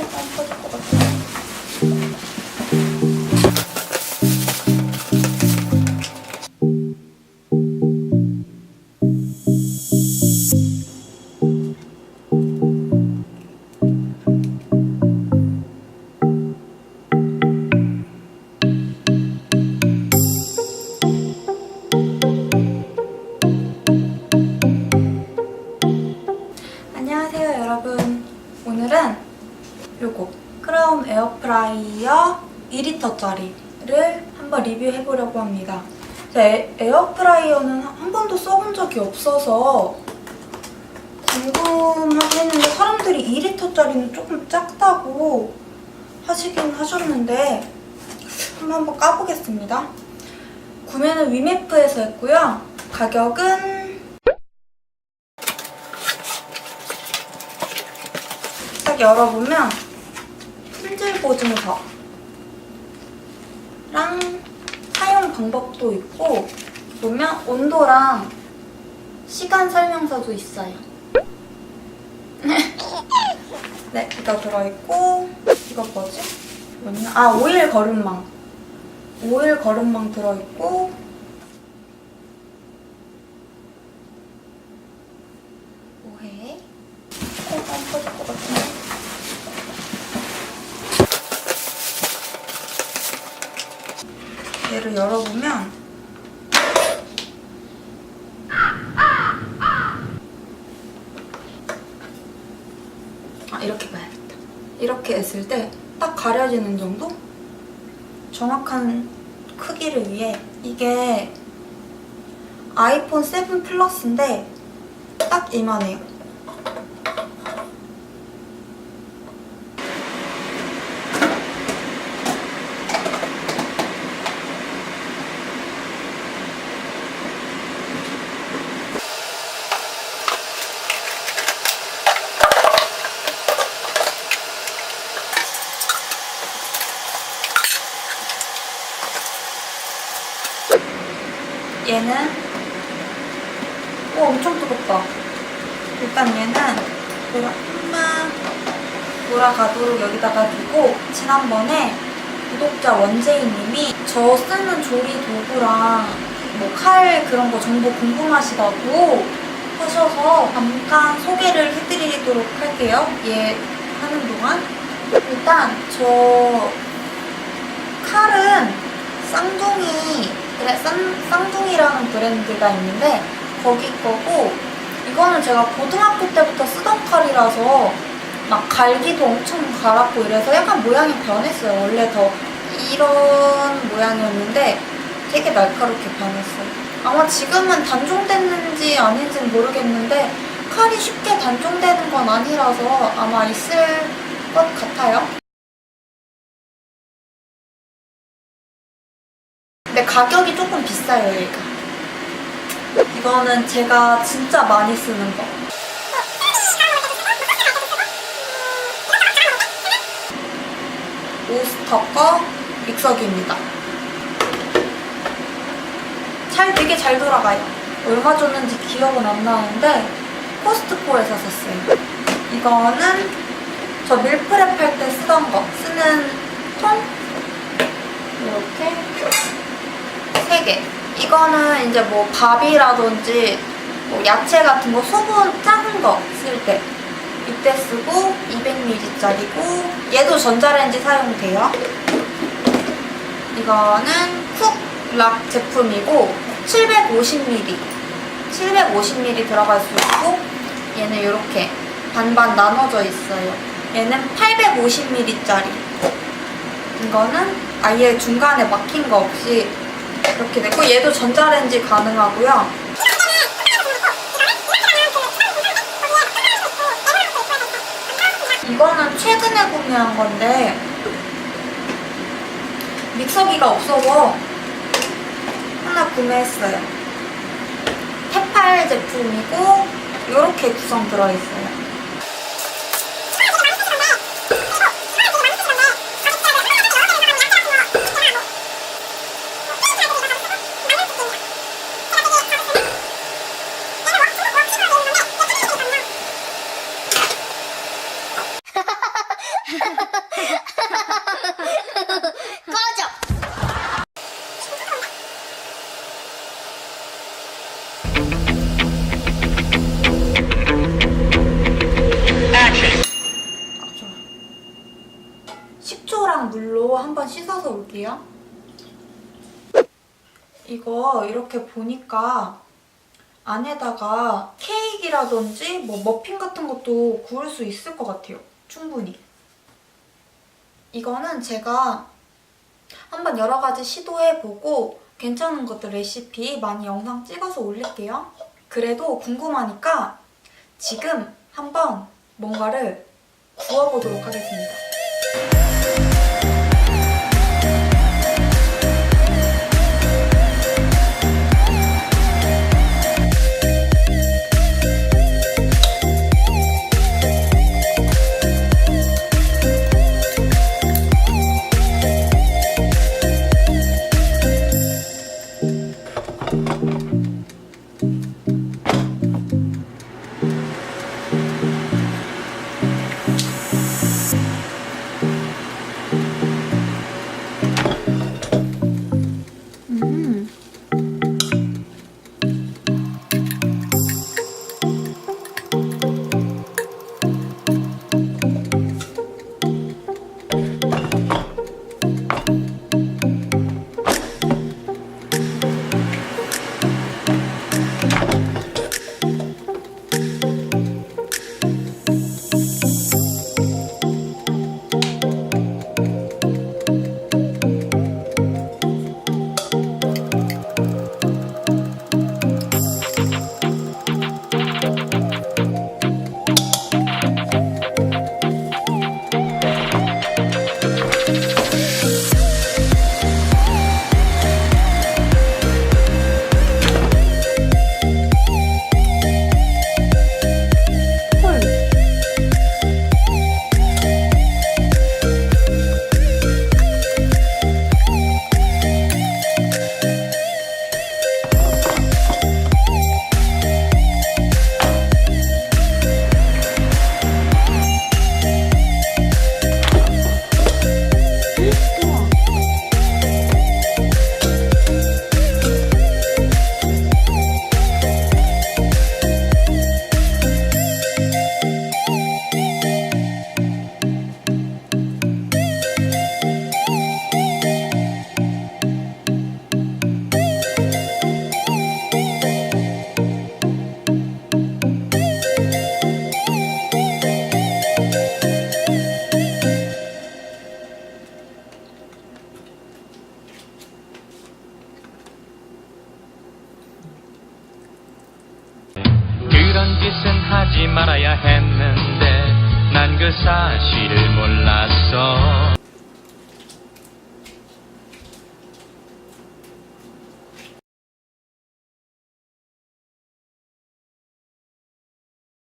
ちょっと。 에어프라이어 2리터짜리를 한번 리뷰해 보려고 합니다. 에어프라이어는 한 번도 써본 적이 없어서 궁금하긴 했는데 사람들이 2리터짜리는 조금 작다고 하시긴 하셨는데 한번 한번 까보겠습니다. 구매는 위메프에서 했고요. 가격은 딱 열어보면 품질 보증서랑 사용 방법도 있고 보면 온도랑 시간 설명서도 있어요. 네, 이거 들어있고 이거 뭐지? 뭐냐? 아, 오일 거름망. 오일 거름망 들어있고 오해. 어, 안 터질 것 같은데. 얘를 열어보면 아 이렇게 봐야겠다 이렇게 했을 때 딱 가려지는 정도? 정확한 크기를 위해 이게 아이폰 7 플러스인데 딱 이만해요 얘는 오 엄청 뜨겁다. 일단 얘는 내가 한번 돌아가도록 여기다가 두고 지난번에 구독자 원재희님이 저 쓰는 조리 도구랑 뭐 칼 그런 거 정보 궁금하시다고 하셔서 잠깐 소개를 해드리도록 할게요. 얘 하는 동안 일단 저 칼은 쌍둥이 그래 쌍, 쌍둥이라는 브랜드가 있는데 거기 거고 이거는 제가 고등학교 때부터 쓰던 칼이라서 막 갈기도 엄청 갈았고 이래서 약간 모양이 변했어요. 원래 더 이런 모양이었는데 되게 날카롭게 변했어요. 아마 지금은 단종됐는지 아닌지는 모르겠는데 칼이 쉽게 단종되는 건 아니라서 아마 있을 것 같아요 근데 가격이 조금 비싸요, 얘가. 이거는 제가 진짜 많이 쓰는 거. 오스터거 믹서기입니다. 잘 되게 잘 돌아가요. 얼마 줬는지 기억은 안 나는데 코스트코에서 샀어요. 이거는 저 밀프렙 할때 쓰던 거 쓰는 통 이렇게 3개. 이거는 이제 뭐 밥이라든지 뭐 야채 같은 거 소분 작은 거 쓸 때. 이때 쓰고 200ml짜리고 얘도 전자레인지 사용돼요. 이거는 쿡락 제품이고 750ml 750ml 들어갈 수 있고 얘는 이렇게 반반 나눠져 있어요. 얘는 850ml짜리 이거는 아예 중간에 막힌 거 없이 이렇게 됐고 얘도 전자레인지 가능하고요. 이거는 최근에 구매한 건데 믹서기가 없어서 하나 구매했어요. 테팔 제품이고 이렇게 구성 들어있어요. 꺼져. 식초랑 물로 한번 씻어서 올게요. 이거 이렇게 보니까 안에다가 케이크라든지 뭐 머핀 같은 것도 구울 수 있을 것 같아요. 충분히. 이거는 제가 한번 여러 가지 시도해보고 괜찮은 것들 레시피 많이 영상 찍어서 올릴게요. 그래도 궁금하니까 지금 한번 뭔가를 구워보도록 하겠습니다. 사실을 몰랐어